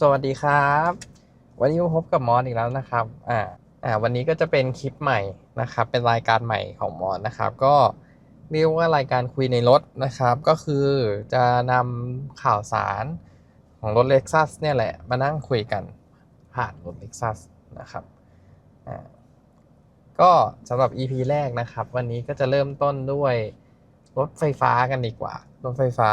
สวัสดีครับ วันนี้พบกับมอสอีกแล้วนะครับอ่าอ่าวันนี้ก็จะเป็นคลิปใหม่นะครับ เป็นรายการใหม่ของมอสนะครับ ก็เรียกว่ารายการคุยในรถนะครับ ก็คือจะนำข่าวสารของรถ Lexus เนี่ยแหละ มานั่งคุยกันผ่านรถ Lexus นะครับอ่าก็สำหรับ EP แรกนะครับ วันนี้ก็จะเริ่มต้นด้วยรถไฟฟ้ากันดีกว่า รถไฟฟ้า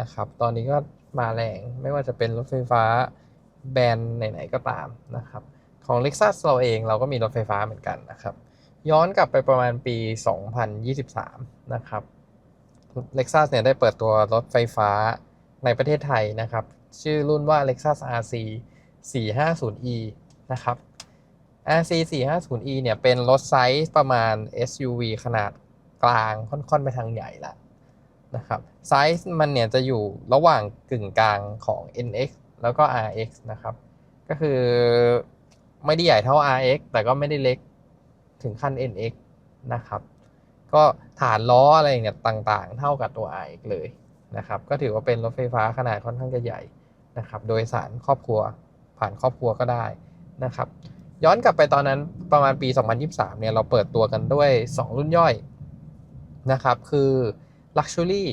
นะครับ ตอนนี้ก็ มาแรง ไม่ว่าจะเป็นรถไฟฟ้าแบรนด์ไหนๆก็ตามนะครับ ของ Lexus เราเองเราก็มีรถไฟฟ้าเหมือนกันนะครับ ย้อนกลับไปประมาณปี 2023 นะครับ Lexus เนี่ยได้เปิดตัวรถไฟฟ้าในประเทศไทยนะครับ ชื่อรุ่นว่า Lexus RC 450e นะครับ RC 450e เนี่ยเป็นรถไซส์ประมาณ SUV ขนาดกลางค่อนๆไปทางใหญ่ละ นะครับไซส์มันเนี่ยจะอยู่ระหว่างกึ่งกลางของ NX แล้วก็ RX นะครับ ก็คือไม่ได้ใหญ่เท่า RX แต่ก็ไม่ได้เล็กถึงขั้น NX นะครับ ก็ฐานล้ออะไรเนี่ยต่างๆ เท่ากับตัว RX เลยนะครับ ก็ถือว่าเป็นรถไฟฟ้าขนาดค่อนข้างจะใหญ่นะครับ โดยสารครอบครัวผ่านครอบครัวก็ได้นะครับ ย้อนกลับไปตอนนั้นประมาณปี 2023 เนี่ยเราเปิดตัวกันด้วย 2 รุ่นย่อยนะครับ คือ Luxury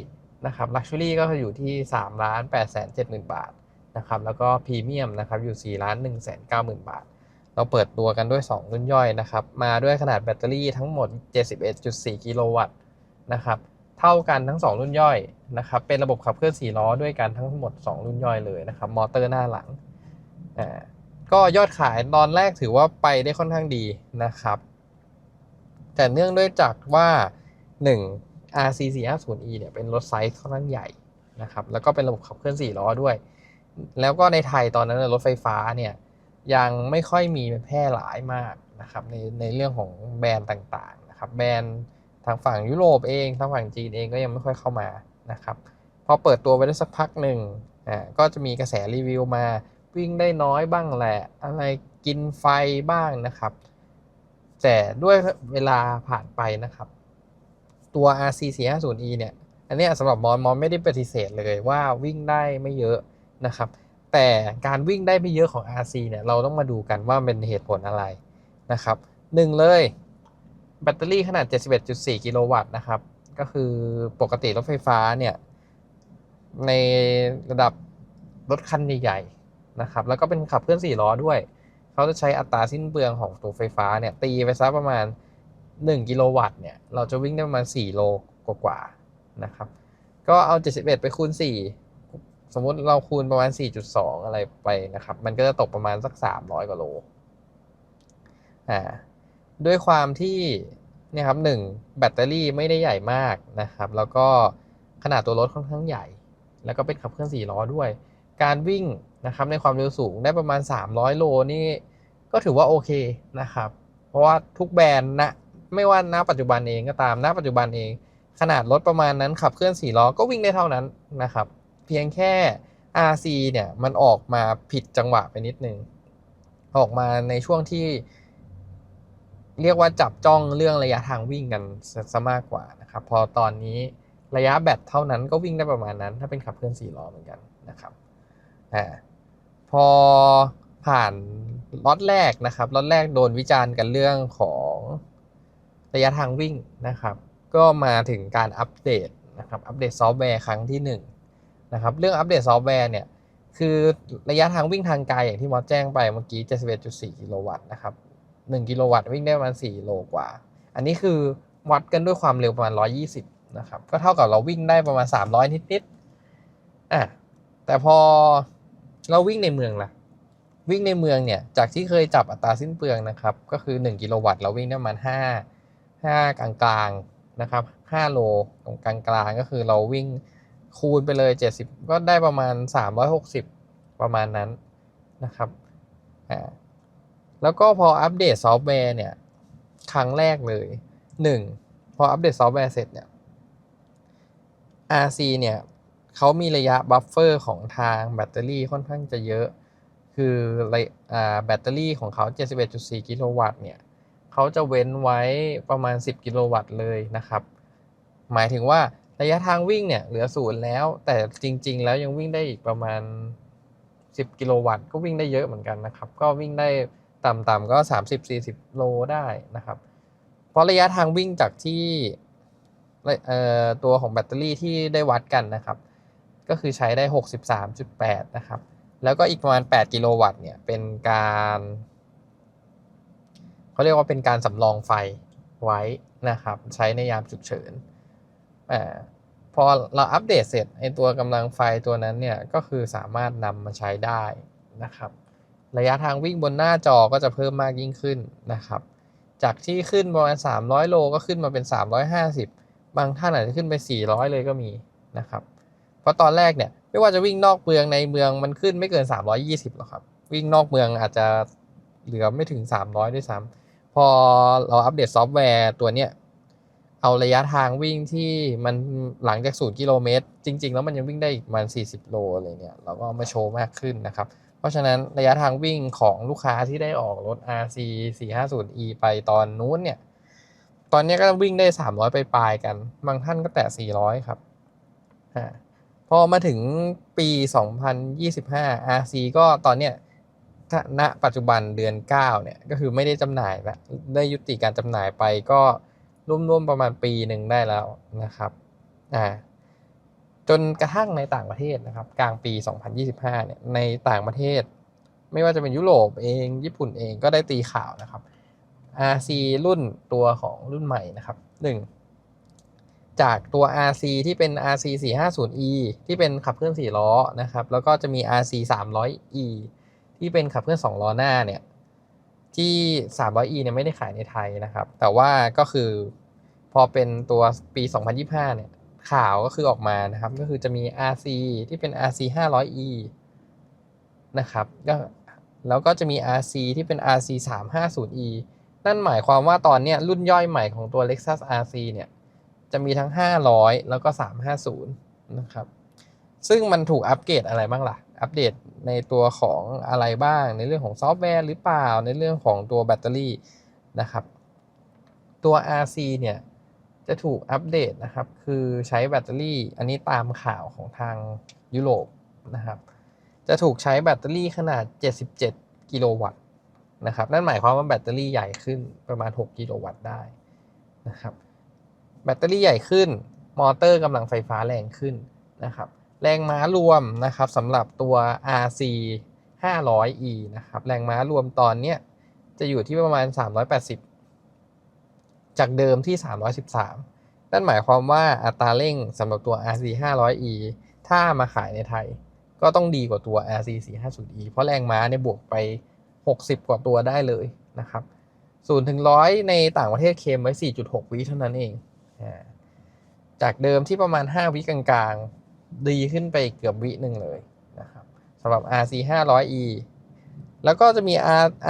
นะครับ Luxury ก็อยู่ที่3ล้าน8แสน7หมื่นบาทนะครับแล้วก็ Premium นะครับอยู่4ล้าน1แสน9หมื่นบาท เราเปิดตัวกันด้วย 2 รุ่นย่อยนะครับ มาด้วยขนาดแบตเตอรี่ทั้งหมด 71.4 กิโลวัตต์นะครับเท่ากันทั้ง 2 รุ่นย่อยนะครับเป็นระบบขับเคลื่อน4ล้อด้วยกันทั้งหมด 2 รุ่นย่อยเลยนะครับมอเตอร์หน้าหลังอ่าก็ยอดขายตอนแรกถือว่าไปได้ค่อนข้างดีนะครับ แต่เนื่องด้วยจากว่า 1 RC 450e เนี่ยเป็นรถไซส์ค่อนข้างใหญ่นะครับแล้วก็เป็นระบบขับเคลื่อน4ล้อด้วย แล้วก็ในไทยตอนนั้นรถไฟฟ้าเนี่ยยังไม่ค่อยมีแพร่หลายมากนะครับในในเรื่องของแบรนด์ต่างๆนะครับแบรนด์ทางฝั่งยุโรปเองทางฝั่งจีนเองก็ยังไม่ค่อยเข้ามานะครับพอเปิดตัวไปได้สักพักหนึ่งอ่าก็จะมีกระแสรีวิวมาวิ่งได้น้อยบ้างแหละ อะไรกินไฟบ้างนะครับ แต่ด้วยเวลาผ่านไปนะครับ ตัว RC 450e เนี่ย อันนี้สำหรับมอนมอนไม่ได้ปฏิเสธเลยว่าวิ่งได้ไม่เยอะนะครับ แต่การวิ่งได้ไม่เยอะของ RC เนี่ย เราต้องมาดูกันว่าเป็นเหตุผลอะไรนะครับหนึ่งเลยแบตเตอรี่ขนาด 71.4 กิโลวัตต์นะครับ ก็คือปกติรถไฟฟ้าเนี่ย ในระดับรถคันใหญ่ๆนะครับ แล้วก็เป็นขับเคลื่อน4ล้อด้วย เขาจะใช้อัตราสิ้นเปลืองของตัวไฟฟ้าเนี่ย ตีไปซะประมาณ 1 กิโลวัตต์เนี่ย เราจะวิ่งได้ประมาณ 4 โลกว่าๆนะครับ ก็เอา 71 ไปคูณ 4 สมมุติเราคูณประมาณ 4.2 อะไรไปนะครับ มันก็จะตกประมาณสัก 300 กว่าโล อ่า ด้วยความที่เนี่ยครับหนึ่งแบตเตอรี่ไม่ได้ใหญ่มากนะครับ แล้วก็ขนาดตัวรถค่อนข้างใหญ่ แล้วก็เป็นขับเคลื่อน4ล้อด้วย การวิ่งนะครับในความเร็วสูงได้ประมาณ 300 โลนี่ก็ถือว่าโอเคนะครับ เพราะว่าทุกแบรนด์นะ ไม่ว่าณปัจจุบันเองก็ตามณปัจจุบันเอง ขนาดรถประมาณนั้นขับเคลื่อน4ล้อก็วิ่งได้เท่านั้นนะครับ เพียงแค่ RC เนี่ยมันออกมาผิดจังหวะไปนิดนึง ออกมาในช่วงที่ เรียกว่าจับจ้องเรื่องระยะทางวิ่งกันซะมากกว่านะครับ พอตอนนี้ระยะแบตเท่านั้นก็วิ่งได้ประมาณนั้น ถ้าเป็นขับเคลื่อน4ล้อเหมือนกันนะครับอ่าพอผ่านล็อตแรกนะครับล็อตแรกโดนวิจารณ์กันเรื่องของ ระยะทางวิ่งนะครับ ก็มาถึงการอัปเดตนะครับอัปเดตซอฟต์แวร์ครั้งที่1นะครับเรื่องอัปเดตซอฟต์แวร์เนี่ยคือระยะทางวิ่งทางไกลอย่างที่มอสแจ้งไปเมื่อกี้ 71.4 กิโลวัตต์นะครับ 1 กิโลวัตต์วิ่งได้ประมาณ 4 โลกว่า อันนี้คือวัดกันด้วยความเร็วประมาณ 120 นะครับ ก็เท่ากับเราวิ่งได้ประมาณ 300 นิดๆอะแต่พอเราวิ่งในเมืองล่ะ วิ่งในเมืองเนี่ย จากที่เคยจับอัตราสิ้นเปลืองนะครับ ก็คือ 1 กิโลวัตต์เราวิ่งได้ประมาณ 5 5 กลางๆนะครับ5โลตรงกลางๆก็คือเราวิ่งคูณไปเลย 70 ก็ได้ประมาณ 360 ประมาณนั้นนะครับอ่าแล้วก็พออัปเดตซอฟต์แวร์เนี่ย ครั้งแรกเลย 1. พออัปเดตซอฟต์แวร์เสร็จเนี่ย RC เนี่ยเขามีระยะบัฟเฟอร์ของทางแบตเตอรี่ค่อนข้างจะเยอะ คืออ่าแบตเตอรี่ของเขา 71.4 กิโลวัตต์เนี่ย เขาจะเว้นไว้ประมาณ 10 กิโลวัตต์เลยนะครับ หมายถึงว่าระยะทางวิ่งเนี่ยเหลือศูนย์แล้ว แต่จริง ๆ แล้วยังวิ่งได้อีกประมาณ 10 กิโลวัตต์ก็วิ่งได้เยอะเหมือนกันนะครับ ก็วิ่งได้ต่ำๆก็ 30-40 โลได้นะครับ เพราะระยะทางวิ่งจากที่ตัวของแบตเตอรี่ที่ได้วัดกันนะครับ ก็คือใช้ได้ 63.8 นะครับ แล้วก็อีกประมาณ 8 กิโลวัตต์เนี่ยเป็นการ เขาเรียกว่าเป็นการสำรองไฟไว้นะครับ ใช้ในยามฉุกเฉินอพอเราอัปเดตเสร็จไอตัวกำลังไฟตัวนั้นเนี่ยก็คือสามารถนำมาใช้ได้นะครับ ระยะทางวิ่งบนหน้าจอก็จะเพิ่มมากยิ่งขึ้นนะครับ จากที่ขึ้นประมาณ 300 โลก็ขึ้นมาเป็น 350 บางท่านอาจจะขึ้นไป 400 เลยก็มีนะครับ เพราะตอนแรกเนี่ยไม่ว่าจะวิ่งนอกเมืองในเมืองมันขึ้นไม่เกิน 320หรอกครับ วิ่งนอกเมืองอาจจะเหลือไม่ถึง 300 ด้วยซ้ำ พอเราอัปเดตซอฟต์แวร์ตัวเนี้ยเอาระยะทางวิ่งที่มันหลังจาก0กิโลเมตร จริง ๆ แล้วมันยังวิ่งได้อีกประมาณ 40 โลอะไรเนี่ยเราก็ามาโชว์มากขึ้นนะครับ เพราะฉะนั้นระยะทางวิ่งของลูกค้าที่ได้ออกรถ RC 450e ไปตอนนู้นเนี่ย ตอนนี้ก็วิ่งได้ 300 ไปปลายกัน บางท่านก็แตะ 400 ครับพอมาถึงปี 2025 RC ก็ตอนเนี้ย ณปัจจุบันเดือน 9 เนี่ย ก็คือไม่ได้จำหน่ายแล้วได้ยุติการจำหน่ายไปก็ร่วมๆประมาณปีหนึ่งได้แล้วนะครับอ่าจนกระทั่งในต่างประเทศนะครับ กลางปี 2025 เนี่ยในต่างประเทศ ไม่ว่าจะเป็นยุโรปเองญี่ปุ่นเองก็ได้ตีข่าวนะครับ RC รุ่นตัวของรุ่นใหม่นะครับ 1 จากตัว RC ที่เป็น RC 450e ที่เป็นขับเคลื่อน4ล้อนะครับ แล้วก็จะมี RC 300e ที่เป็นขับเคลื่อน2ล้อหน้าเนี่ยที่ 300e เนี่ยไม่ได้ขายในไทยนะครับ แต่ว่าก็คือพอเป็นตัวปี 2025 เนี่ยข่าวก็คือออกมานะครับ ก็คือจะมี RC ที่เป็น RC 500e นะครับก็แล้วก็จะมี RC ที่เป็น RC 350e นั่นหมายความว่าตอนเนี้ยรุ่นย่อยใหม่ของตัว Lexus RC เนี่ยจะมีทั้ง 500 แล้วก็ 350 นะครับ ซึ่งมันถูกอัปเกรดอะไรบ้างล่ะ อัปเดตในตัวของอะไรบ้าง ในเรื่องของซอฟต์แวร์หรือเปล่า ในเรื่องของตัวแบตเตอรี่นะครับ ตัว RC เนี่ยจะถูกอัปเดตนะครับ คือใช้แบตเตอรี่ อันนี้ตามข่าวของทางยุโรปนะครับ จะถูกใช้แบตเตอรี่ขนาด 77 กิโลวัตต์นะครับ นั่นหมายความว่าแบตเตอรี่ใหญ่ขึ้นประมาณ 6 กิโลวัตต์ได้นะครับ แบตเตอรี่ใหญ่ขึ้น มอเตอร์กำลังไฟฟ้าแรงขึ้นนะครับ แรงม้ารวมนะครับสำหรับตัว RC 500e นะครับแรงม้ารวมตอนเนี้ยจะอยู่ที่ประมาณ 380 จากเดิมที่ 313 นั่นหมายความว่าอัตราเร่งสำหรับตัว RC 500e ถ้ามาขายในไทย ก็ต้องดีกว่าตัว RC 450e เพราะแรงม้าเนี่ยบวกไป 60 กว่าตัวได้เลยนะครับ0ถึง100 ในต่างประเทศเคมไว้ 4.6 วิเท่านั้นเอง จากเดิมที่ประมาณ 5 วิกลางๆ ดีขึ้นไปเกือบวิหนึ่งเลยนะครับสำหรับ RC 500e แล้วก็จะมี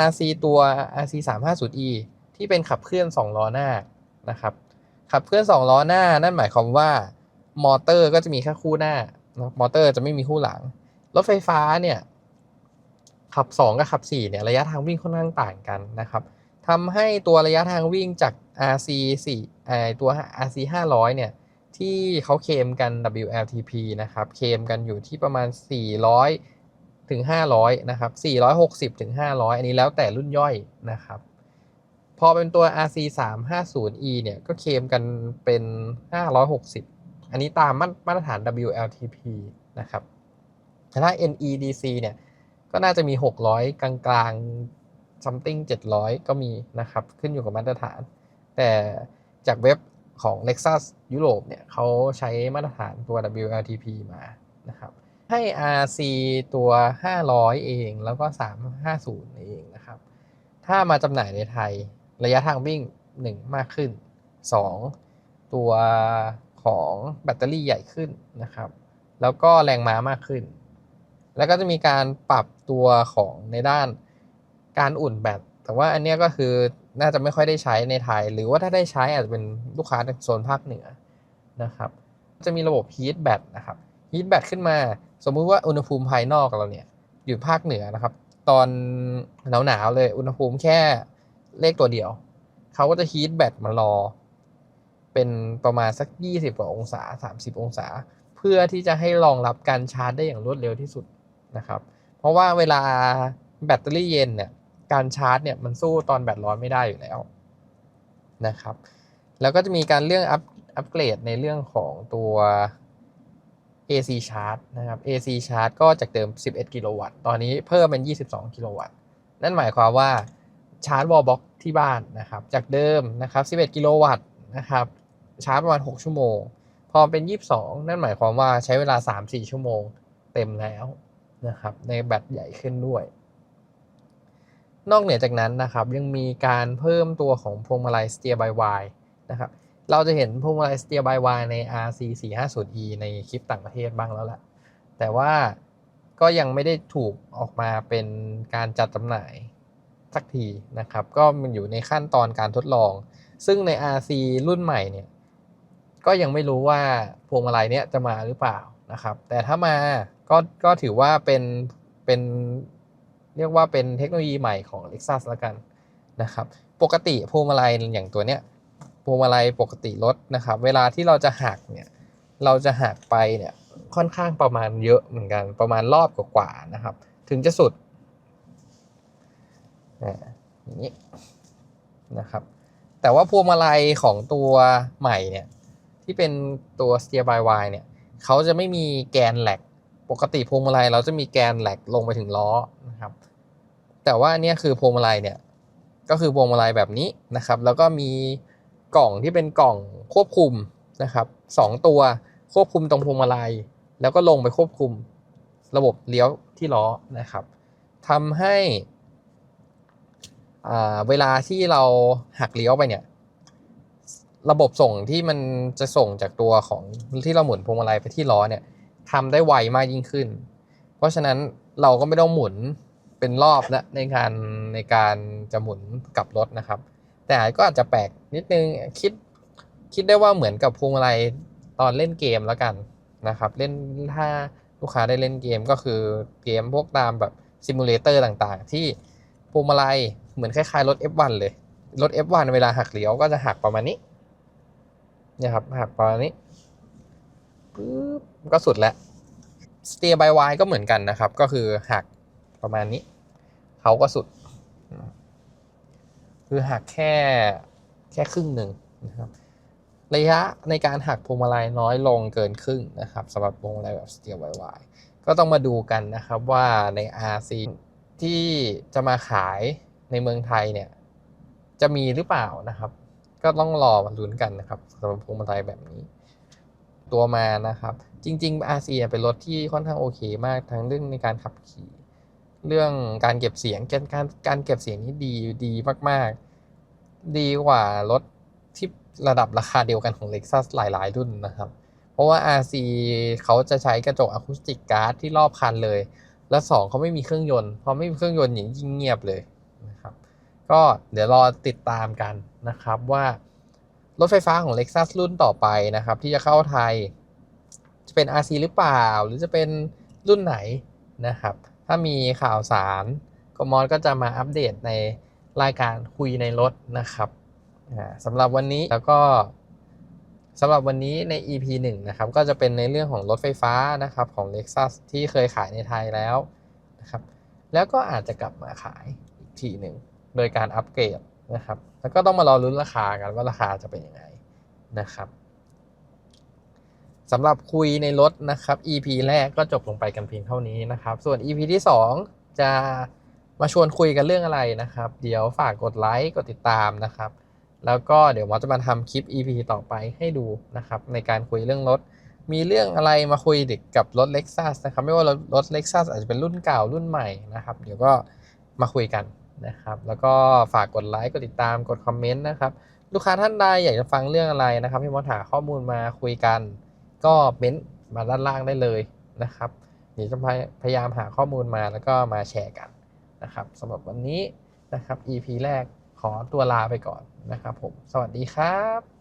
RC ตัว RC 350e ที่เป็นขับเคลื่อน 2 ล้อหน้านะครับ ขับเคลื่อน 2 ล้อหน้า นั่นหมายความว่ามอเตอร์ก็จะมีแค่คู่หน้า มอเตอร์จะไม่มีคู่หลัง รถไฟฟ้าเนี่ย ขับ 2 กับขับ 4 เนี่ย ระยะทางวิ่งค่อนข้างต่างกันนะครับทำให้ตัวระยะทางวิ่งจาก RC 4ไอตัว RC 500 เนี่ย ที่เขาเคมกัน WLTP นะครับ เคมกันอยู่ที่ประมาณ 400 ถึง 500 นะครับ 460 ถึง 500 อันนี้แล้วแต่รุ่นย่อยนะครับ พอเป็นตัว RC 350e เนี่ย ก็เคมกันเป็น 560 อันนี้ตามมาตรฐาน WLTP นะครับแต่ถ้า NEDC เนี่ย ก็น่าจะมี 600 กลางๆ something 700 ก็มีนะครับ ขึ้นอยู่กับมาตรฐาน แต่จากเว็บ ของ Lexus ยุโรปเนี่ยเขาใช้มาตรฐานตัว WLTP มานะครับให้ RC ตัว 500 เองแล้วก็ 350 เองนะครับ ถ้ามาจำหน่ายในไทยระยะทางวิ่ง 1 มากขึ้น 2 ตัวของแบตเตอรี่ใหญ่ขึ้นนะครับ แล้วก็แรงม้ามากขึ้น แล้วก็จะมีการปรับตัวของในด้านการอุ่นแบต แต่ว่าอันนี้ก็คือน่าจะไม่ค่อยได้ใช้ในไทย หรือว่าถ้าได้ใช้อาจจะเป็นลูกค้าในโซนภาคเหนือนะครับจะมีระบบฮีทแบตนะครับฮีทแบตขึ้นมา สมมุติว่าอุณหภูมิภายนอกเราเนี่ยอยู่ภาคเหนือนะครับ ตอนหนาวๆเลยอุณหภูมิแค่เลขตัวเดียวเขาก็จะฮีทแบตมารอ เป็นประมาณสัก 20กว่าองศา 30 องศา เพื่อที่จะให้รองรับการชาร์จได้อย่างรวดเร็วที่สุดนะครับ เพราะว่าเวลาแบตเตอรี่เย็นเนี่ย การชาร์จเนี่ยมันสู้ตอนแบตร้อนไม่ได้อยู่แล้วนะครับ แล้วก็จะมีการเรื่องอัพอัปเกรดในเรื่องของตัว AC charge นะครับ AC charge ก็จากเดิม 11 กิโลวัตต์ ตอนนี้เพิ่มเป็น 22 กิโลวัตต์ นั่นหมายความว่าชาร์จวอลบ็อกที่บ้านนะครับ จากเดิมนะครับ 11 กิโลวัตต์นะครับ ชาร์จประมาณ 6 ชั่วโมง พอเป็น 22 นั่นหมายความว่าใช้เวลา 3-4 ชั่วโมงเต็มแล้วนะครับ ในแบตใหญ่ขึ้นด้วย นอกเหนือจากนั้นนะครับยังมีการเพิ่มตัวของพวงมาลัย steer by wire นะครับเราจะเห็นพวงมาลัย steer by wire ใน RC 450e ในคลิปต่างประเทศบ้างแล้วแหละแต่ว่าก็ยังไม่ได้ถูกออกมาเป็นการจัดจำหน่ายสักทีนะครับ ก็มันอยู่ในขั้นตอนการทดลอง ซึ่งใน RC รุ่นใหม่เนี่ยก็ยังไม่รู้ว่าพวงมาลัยเนี้ยจะมาหรือเปล่านะครับ แต่ถ้ามาก็ก็ถือว่าเป็นเป็น เรียกว่าเป็นเทคโนโลยีใหม่ของ Lexus แล้วกันนะครับ ปกติพวงมาลัยอย่างตัวเนี้ยพวงมาลัยปกติรถนะครับ เวลาที่เราจะหักเนี่ย เราจะหักไปเนี่ยค่อนข้างประมาณเยอะเหมือนกันประมาณรอบกว่าๆนะครับ ถึงจะสุดอย่างนี้นะครับ แต่ว่าพวงมาลัยของตัวใหม่เนี่ยที่เป็นตัว steer by wire เนี่ยเขาจะไม่มีแกนแหลกปกติพวงมาลัยเราจะมีแกนแหลกลงไปถึงล้อนะครับ แต่ว่าเนี่ยคือพวงมาลัยเนี่ยก็คือพวงมาลัยแบบนี้นะครับ แล้วก็มีกล่องที่เป็นกล่องควบคุมนะครับสองตัวควบคุมตรงพวงมาลัย แล้วก็ลงไปควบคุมระบบเลี้ยวที่ล้อนะครับทำให้เวลาที่เราหักเลี้ยวไปเนี่ยระบบส่งที่มันจะส่งจากตัวของที่เราหมุนพวงมาลัยไปที่ล้อเนี่ยทำได้ไวมากยิ่งขึ้น เพราะฉะนั้นเราก็ไม่ต้องหมุน เป็นรอบนะในการในการจะหมุนกับรถนะครับ แต่ก็อาจจะแปลกนิดนึงคิดคิดได้ว่าเหมือนกับพวงมาลัยตอนเล่นเกมแล้วกันนะครับ เล่นถ้าลูกค้าได้เล่นเกมก็คือเกมพวกตามแบบซิมูเลเตอร์ต่างๆ ที่พวงมาลัยเหมือนคล้ายๆรถ F1 เลย รถ F1 เวลาหักเลี้ยวก็จะหักประมาณนี้นี่ครับหักประมาณนี้ปึ๊บก็สุดแล้ว steer by wire ก็เหมือนกันนะครับ ก็คือหัก ประมาณนี้ เขาก็สุด คือหักแค่แค่ครึ่งหนึ่งนะครับระยะในการหักพวงมาลัยน้อยลงเกินครึ่งนะครับสำหรับพวงมาลัยแบบ steer by wire ก็ต้องมาดูกันนะครับว่าใน RC ที่จะมาขายในเมืองไทยเนี่ย จะมีหรือเปล่านะครับ ก็ต้องรอมาลุ้นกันนะครับสำหรับพวงมาลัยแบบนี้ ตัวมานะครับ จริง ๆ RC เป็นรถที่ค่อนข้างโอเคมากทั้งเรื่องในการขับขี่ เรื่องการเก็บเสียงการการการเก็บเสียงนี่ดีดีมาก ๆ ดีกว่ารถที่ระดับราคาเดียวกันของ Lexus หลาย ๆ รุ่นนะครับ เพราะว่า RC เขาจะใช้กระจกอะคูสติกการ์ดที่รอบคันเลย และสองเขาไม่มีเครื่องยนต์พอไม่มีเครื่องยนต์อย่างยิ่งเงียบเลยนะครับ ก็เดี๋ยวรอติดตามกันนะครับว่ารถไฟฟ้าของ Lexus รุ่นต่อไปนะครับ ที่จะเข้าไทย จะเป็น RC หรือเปล่า หรือจะเป็นรุ่นไหนนะครับ ถ้ามีข่าวสารก็มอสก็จะมาอัปเดตในรายการคุยในรถนะครับสำหรับวันนี้แล้วก็สำหรับวันนี้ใน EP 1 นะครับ ก็จะเป็นในเรื่องของรถไฟฟ้านะครับของ Lexus ที่เคยขายในไทยแล้วนะครับ แล้วก็อาจจะกลับมาขายอีกทีหนึ่งโดยการอัปเกรดนะครับ แล้วก็ต้องมารอรุ้นราคากันว่าราคาจะเป็นยังไงนะครับ สำหรับคุยในรถนะครับ EP แรกก็จบลงไปกันเพียงเท่านี้นะครับ ส่วน EP ที่ 2 จะมาชวนคุยกันเรื่องอะไรนะครับ เดี๋ยวฝากกดไลค์กดติดตามนะครับ แล้วก็เดี๋ยวมอจะมาทำคลิป EP ต่อไปให้ดูนะครับ ในการคุยเรื่องรถ มีเรื่องอะไรมาคุยเด็กกับรถ Lexus นะครับ ไม่ว่ารถรถ Lexus อาจจะเป็นรุ่นเก่ารุ่นใหม่นะครับ เดี๋ยวก็มาคุยกันนะครับ แล้วก็ฝากกดไลค์กดติดตามกดคอมเมนต์นะครับ ลูกค้าท่านใดอยากจะฟังเรื่องอะไรนะครับพี่มอถาข้อมูลมาคุยกัน ก็เม้นมาด้านล่างได้เลยนะครับเดี๋ยวจะพยายามหาข้อมูลมาแล้วก็มาแชร์กันนะครับสำหรับวันนี้นะครับ EP แรกขอตัวลาไปก่อนนะครับผม สวัสดีครับ